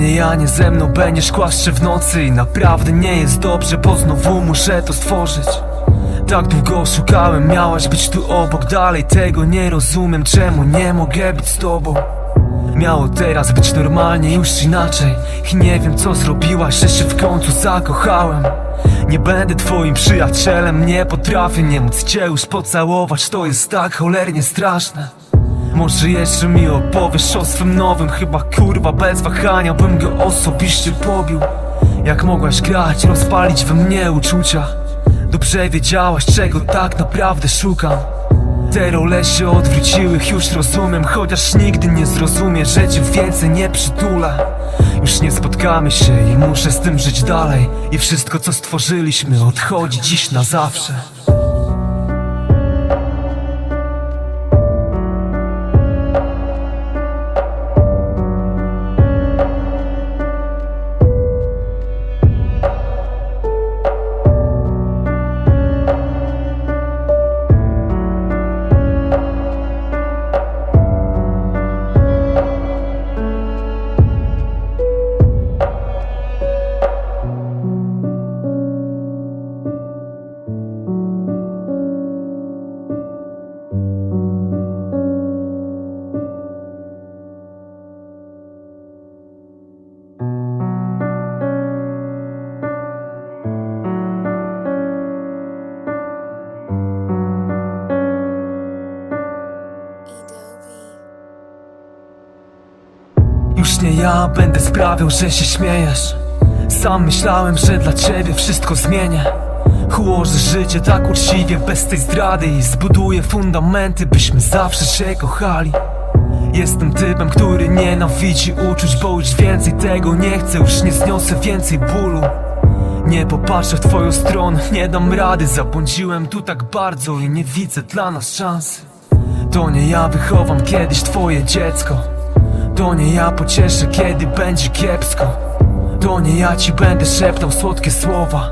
nie ja, nie ze mną będziesz kłaszcze w nocy I naprawdę nie jest dobrze, bo znowu muszę to stworzyć. Tak długo szukałem, miałaś być tu obok. Dalej tego nie rozumiem, czemu nie mogę być z tobą? Miało teraz być normalnie, już inaczej. I nie wiem co zrobiłaś, że się w końcu zakochałem. Nie będę twoim przyjacielem, nie potrafię nie móc cię już pocałować. To jest tak cholernie straszne może jeszcze mi opowiesz o swym nowym Chyba kurwa bez wahania bym go osobiście pobił. Jak mogłaś grać, rozpalić we mnie uczucia? Dobrze wiedziałaś czego tak naprawdę szukam. Te role się odwróciły, już rozumiem Chociaż nigdy nie zrozumie, że cię więcej nie przytulę Już nie spotkamy się i muszę z tym żyć dalej. I wszystko co stworzyliśmy odchodzi dziś na zawsze ja będę sprawiał, że się śmiejesz. Sam myślałem, że dla ciebie wszystko zmienię. Ułożę życie tak uczciwie, bez tej zdrady I zbuduję fundamenty, byśmy zawsze się kochali. Jestem typem, który nienawidzi uczuć Bo już więcej tego nie chcę, już nie zniosę więcej bólu. Nie popatrzę w twoją stronę, nie dam rady Zabłądziłem tu tak bardzo i nie widzę dla nas szansy To nie ja wychowam kiedyś twoje dziecko to nie ja pocieszę, kiedy będzie kiepsko. To nie ja ci będę szeptał słodkie słowa.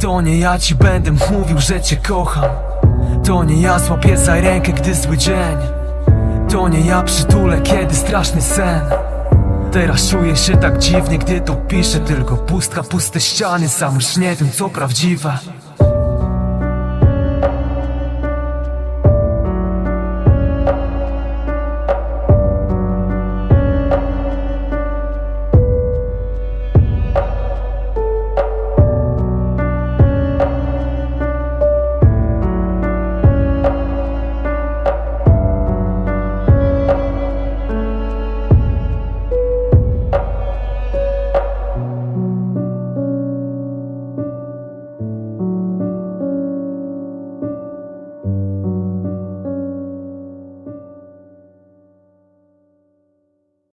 To nie ja ci będę mówił, że cię kocham. To nie ja złapię za rękę, gdy zły dzień. To nie ja przytulę, kiedy straszny sen. Teraz czuję się tak dziwnie, gdy to piszę Tylko pustka, puste ściany, sam już nie wiem co prawdziwe